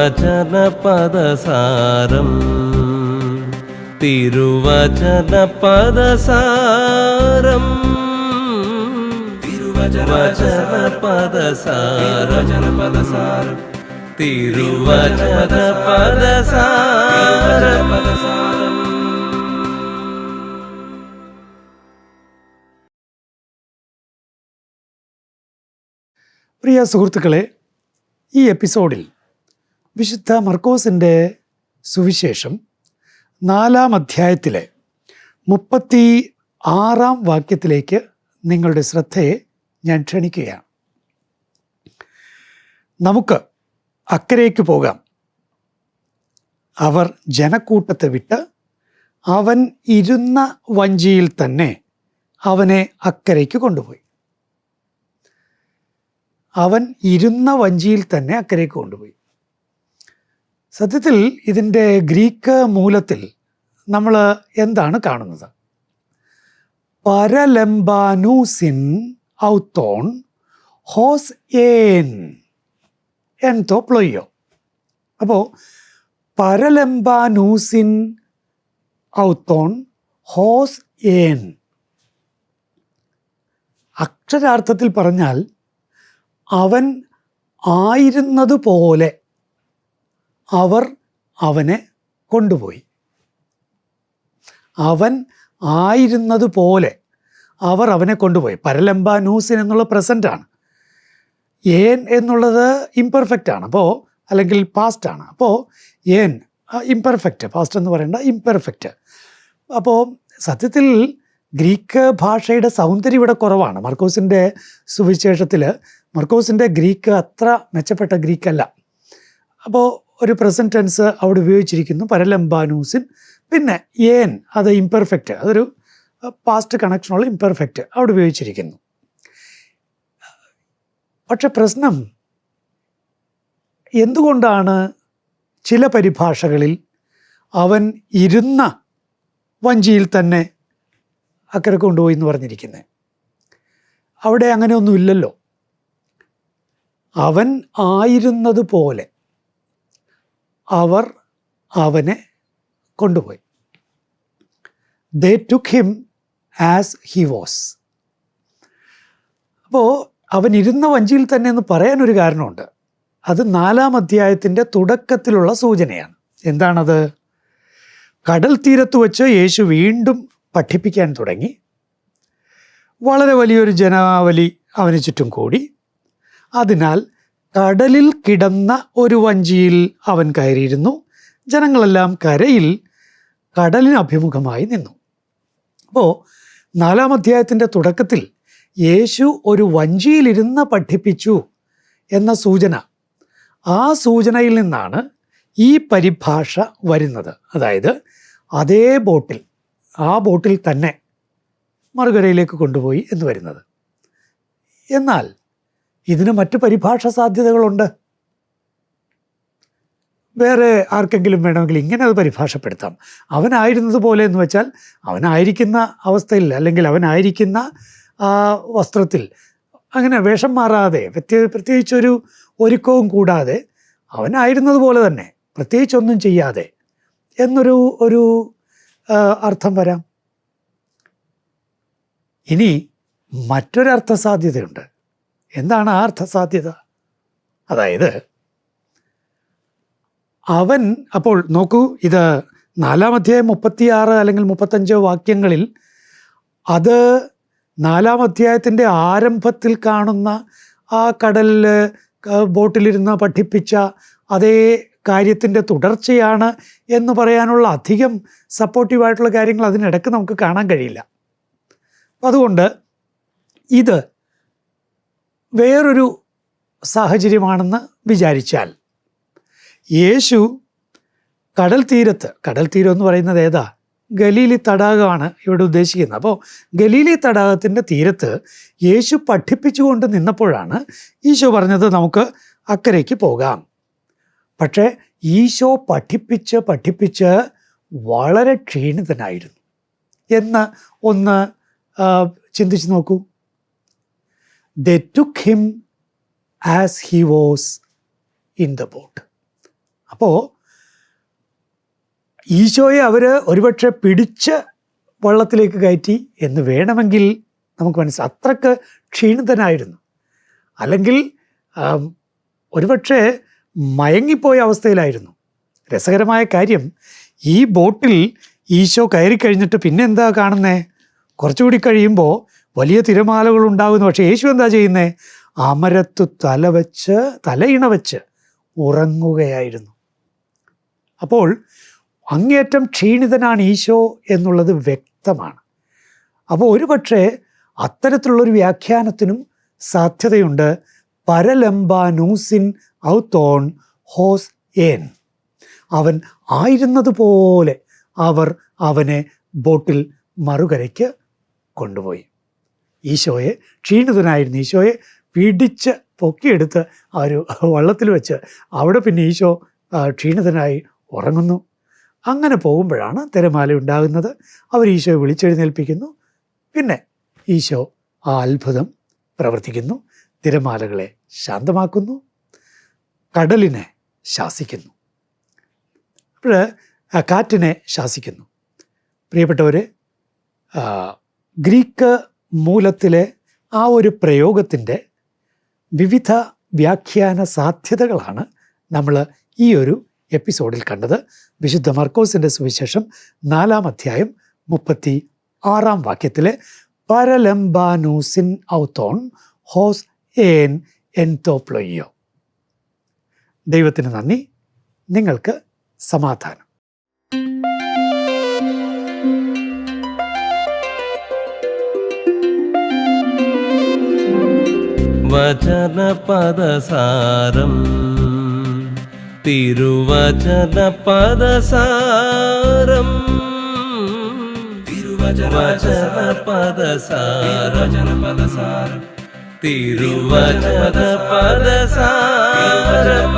തിരുവചന പദസാരം തിരുവചന പദസാരം തിരുവചന പദസാരം തിരുവചന പദസാരം പ്രിയ സുഹൃത്തുക്കളെ ഈ എപ്പിസോഡിൽ വിശുദ്ധ മർക്കോസിന്റെ സുവിശേഷം നാലാം അധ്യായത്തിലെ മുപ്പത്തി ആറാം വാക്യത്തിലേക്ക് നിങ്ങളുടെ ശ്രദ്ധയെ ഞാൻ ക്ഷണിക്കുകയാണ്. നമുക്ക് അക്കരയ്ക്ക് പോകാം. അവർ ജനക്കൂട്ടത്തെ വിട്ട് അവൻ ഇരുന്ന വഞ്ചിയിൽ തന്നെ അവനെ അക്കരയ്ക്ക് കൊണ്ടുപോയി. അവൻ ഇരുന്ന വഞ്ചിയിൽ തന്നെ അക്കരയ്ക്ക് കൊണ്ടുപോയി. സത്യത്തിൽ ഇതിന്റെ ഗ്രീക്ക് മൂലത്തിൽ നമ്മൾ എന്താണ് കാണുന്നത്? പരലംബാനൂസിൻ ഔത്തോൺ ഹോസ് ഏൻ എൻതോ പ്ലൊയ്യോ അപ്പോൾ പരലംബാനൂസിൻ ഔത്തോൺ ഹോസ് ഏൻ അക്ഷരാർത്ഥത്തിൽ പറഞ്ഞാൽ അവൻ ആയിരുന്നതുപോലെ അവർ അവനെ കൊണ്ടുപോയി. അവൻ ആയിരുന്നതുപോലെ അവർ അവനെ കൊണ്ടുപോയി. പരലംബാനൂസിൻ എന്നുള്ള പ്രസന്റാണ് ഏൻ എന്നുള്ളത് ഇംപെർഫെക്റ്റ് ആണ്. അപ്പോൾ അല്ലെങ്കിൽ പാസ്റ്റ് ആണ്. അപ്പോൾ ഏൻ ഇംപെർഫെക്റ്റ് പാസ്റ്റ് എന്ന് പറയേണ്ട ഇംപെർഫെക്റ്റ് അപ്പോൾ സത്യത്തിൽ ഗ്രീക്ക് ഭാഷയുടെ സൗന്ദര്യം ഇവിടെ കുറവാണ്. മർക്കോസിന്റെ സുവിശേഷത്തിൽ മർക്കോസിന്റെ ഗ്രീക്ക് അത്ര മെച്ചപ്പെട്ട ഗ്രീക്കല്ല. അപ്പോൾ ഒരു പ്രസന്റ് ടെൻസ് അവിടെ ഉപയോഗിച്ചിരിക്കുന്നു. പരലംബാനൂസിൻ. പിന്നെ ഏൻ അത് ഇംപെർഫെക്റ്റ് അതൊരു പാസ്റ്റ് കണക്ഷനുള്ള ഇംപെർഫെക്റ്റ് അവിടെ ഉപയോഗിച്ചിരിക്കുന്നു. പക്ഷെ പ്രശ്നം എന്തുകൊണ്ടാണ് ചില പരിഭാഷകളിൽ അവൻ ഇരുന്ന വഞ്ചിയിൽ തന്നെ അക്കരെ കൊണ്ടുപോയി എന്ന് പറഞ്ഞിരിക്കുന്നത് അവിടെ അങ്ങനെയൊന്നുമില്ലല്ലോ. അവൻ ആയിരുന്നത് പോലെ അവർ അവനെ കൊണ്ടുപോയി. They took him as he was അപ്പോൾ അവൻ ഇരുന്ന വഞ്ചിയിൽ തന്നെ എന്ന് പറയാനൊരു കാരണമുണ്ട്. അത് നാലാം അധ്യായത്തിന്റെ തുടക്കത്തിലുള്ള സൂചനയാണ്. എന്താണത്? കടൽ തീരത്ത് വെച്ച് യേശു വീണ്ടും പഠിപ്പിക്കാൻ തുടങ്ങി. വളരെ വലിയൊരു ജനാവലി അവന് ചുറ്റും കൂടി. അതിനാൽ കടലിൽ കിടന്ന ഒരു വഞ്ചിയിൽ അവൻ കയറിയിരുന്നു. ജനങ്ങളെല്ലാം കരയിൽ കടലിന് അഭിമുഖമായി നിന്നു. അപ്പോൾ നാലാം അധ്യായത്തിന്റെ തുടക്കത്തിൽ യേശു ഒരു വഞ്ചിയിലിരുന്ന് പഠിപ്പിച്ചു എന്ന സൂചന. ആ സൂചനയിൽ നിന്നാണ് ഈ പരിഭാഷ വരുന്നത്. അതായത് അതേ ബോട്ടിൽ ആ ബോട്ടിൽ തന്നെ മറുകരയിലേക്ക് കൊണ്ടുപോയി എന്ന് വരുന്നത്. എന്നാൽ ഇതിന് മറ്റ് പരിഭാഷ സാധ്യതകളുണ്ട്. വേറെ ആർക്കെങ്കിലും വേണമെങ്കിൽ ഇങ്ങനെ അത് പരിഭാഷപ്പെടുത്താം. അവനായിരുന്നത് പോലെ എന്ന് വെച്ചാൽ അവനായിരിക്കുന്ന അവസ്ഥയിൽ അല്ലെങ്കിൽ അവനായിരിക്കുന്ന വസ്ത്രത്തിൽ അങ്ങനെ വേഷം മാറാതെ പ്രത്യേക പ്രത്യേകിച്ചൊരു ഒരുക്കവും കൂടാതെ അവനായിരുന്നത് പോലെ തന്നെ പ്രത്യേകിച്ചൊന്നും ചെയ്യാതെ എന്നൊരു ഒരു അർത്ഥം വരാം. ഇനി മറ്റൊരർത്ഥ സാധ്യതയുണ്ട് എന്താണ് ആ അർത്ഥസാധ്യത? അതായത് അവൻ അപ്പോൾ നോക്കൂ ഇത് നാലാം അധ്യായം മുപ്പത്തിയാറ് അല്ലെങ്കിൽ മുപ്പത്തഞ്ച് വാക്യങ്ങളിൽ അത് നാലാം അധ്യായത്തിന്റെ ആരംഭത്തിൽ കാണുന്ന ആ കടലിൽ ബോട്ടിലിരുന്ന് പഠിപ്പിച്ച അതേ കാര്യത്തിന്റെ തുടർച്ചയാണ് എന്ന് പറയാനുള്ള അധികം സപ്പോർട്ടീവായിട്ടുള്ള കാര്യങ്ങൾ അതിനിടയ്ക്ക് നമുക്ക് കാണാൻ കഴിയില്ല. അതുകൊണ്ട് ഇത് വേറൊരു സാഹചര്യമാണെന്ന് വിചാരിച്ചാൽ യേശു കടൽ തീരത്ത് കടൽ തീരം എന്ന് പറയുന്നത് ഏതാ? ഗലീലി തടാകമാണ് ഇവിടെ ഉദ്ദേശിക്കുന്നത്. അപ്പോൾ ഗലീലി തടാകത്തിന്റെ തീരത്ത് യേശു പഠിപ്പിച്ചുകൊണ്ട് നിന്നപ്പോഴാണ് ഈശോ പറഞ്ഞത് നമുക്ക് അക്കരയ്ക്ക് പോകാം. പക്ഷേ ഈശോ പഠിപ്പിച്ച് പഠിപ്പിച്ച് വളരെ ക്ഷീണിതനായിരുന്നു. എന്ന് ഒന്ന് ചിന്തിച്ച് നോക്കൂ. They took him as he was in the boat അപ്പോൾ ഈശോയെ അവർ ഒരുപക്ഷെ പിടിച്ച് വള്ളത്തിലേക്ക് കയറ്റി എന്ന് വേണമെങ്കിൽ നമുക്ക് മനസ്സിലാക്കാം. അത്രയ്ക്ക് ക്ഷീണിതനായിരുന്നു. അല്ലെങ്കിൽ ഒരുപക്ഷെ മയങ്ങിപ്പോയ അവസ്ഥയിലായിരുന്നു. രസകരമായ കാര്യം ഈ ബോട്ടിൽ ഈശോ കയറി കഴിഞ്ഞിട്ട് പിന്നെ എന്താ കാണുന്നേ? കുറച്ചുകൂടി കഴിയുമ്പോൾ വലിയ തിരമാലകൾ ഉണ്ടാകുന്നു. പക്ഷേ യേശു എന്താ ചെയ്യുന്നത് അമരത്തു തല വെച്ച് തലയിണ വെച്ച് ഉറങ്ങുകയായിരുന്നു. അപ്പോൾ അങ്ങേറ്റം ക്ഷീണിതനാണ് ഈശോ എന്നുള്ളത് വ്യക്തമാണ്. അപ്പോൾ ഒരുപക്ഷെ അത്തരത്തിലുള്ളൊരു വ്യാഖ്യാനത്തിനും സാധ്യതയുണ്ട്. പരലംബാനൂസിൻ ഔത്തോൺ ഹോസ് ഏൻ. അവൻ ആയിരുന്നതുപോലെ അവർ അവനെ ബോട്ടിൽ മറുകരയ്ക്ക് കൊണ്ടുപോയി. ഈശോയെ ക്ഷീണിതനായിരുന്നു ഈശോയെ പിടിച്ച് പൊക്കിയെടുത്ത് ആ ഒരു വള്ളത്തിൽ വെച്ച് അവിടെ പിന്നെ ഈശോ ക്ഷീണിതനായി ഉറങ്ങുന്നു. അങ്ങനെ പോകുമ്പോഴാണ് തിരമാല ഉണ്ടാകുന്നത്. അവർ ഈശോയെ വിളിച്ചെഴുന്നേൽപ്പിക്കുന്നു. പിന്നെ ഈശോ ആ അത്ഭുതം പ്രവർത്തിക്കുന്നു. തിരമാലകളെ ശാന്തമാക്കുന്നു. കടലിനെ ശാസിക്കുന്നു. അപ്പോൾ കാറ്റിനെ ശാസിക്കുന്നു. പ്രിയപ്പെട്ടവർ ഗ്രീക്ക് മൂലത്തിലെ ആ ഒരു പ്രയോഗത്തിന്റെ വിവിധ വ്യാഖ്യാന സാധ്യതകളാണ് നമ്മൾ ഈ ഒരു എപ്പിസോഡിൽ കണ്ടത്. വിശുദ്ധ മർക്കോസിന്റെ സുവിശേഷം നാലാം അധ്യായം മുപ്പത്തി ആറാം വാക്യത്തിലെ പരലംബാനൂസിൻ ഔത്തോൺ ഹോസ് ഏൻ എൻതോപ്ലോയോ ദൈവത്തിന് നന്ദി. നിങ്ങൾക്ക് സമാധാനം. வச்சன பதசாரம் திருவச்சன பதசாரம் திருவச்சன பதசாரம் திருவச்சன பதசாரம்